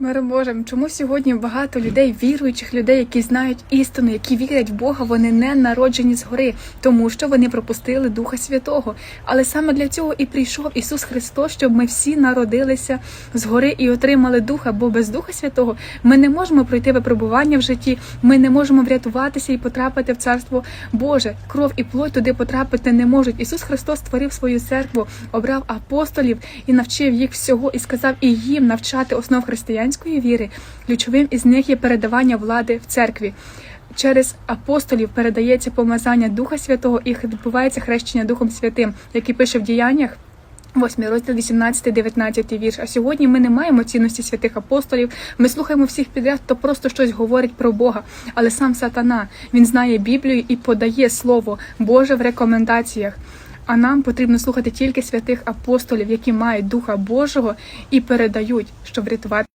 З миром Божим, чому сьогодні багато людей, віруючих людей, які знають істину, які вірять в Бога, вони не народжені згори, тому що вони пропустили Духа Святого. Але саме для цього і прийшов Ісус Христос, щоб ми всі народилися згори і отримали Духа. Бо без Духа Святого ми не можемо пройти випробування в житті, ми не можемо врятуватися і потрапити в Царство Боже. Кров і плоть туди потрапити не можуть. Ісус Христос створив свою церкву, обрав апостолів і навчив їх всього, і сказав і їм навчати основ християнської віри. Ключовим із них є передавання влади в церкві. Через апостолів передається помазання Духа Святого і відбувається хрещення Духом Святим, який пише в діяннях. 8 розділ 18, 19 вірш. А сьогодні ми не маємо цінності святих апостолів. Ми слухаємо всіх підряд, хто просто щось говорить про Бога. Але сам сатана він знає Біблію і подає слово Боже в рекомендаціях. А нам потрібно слухати тільки святих апостолів, які мають Духа Божого і передають, щоб врятувати.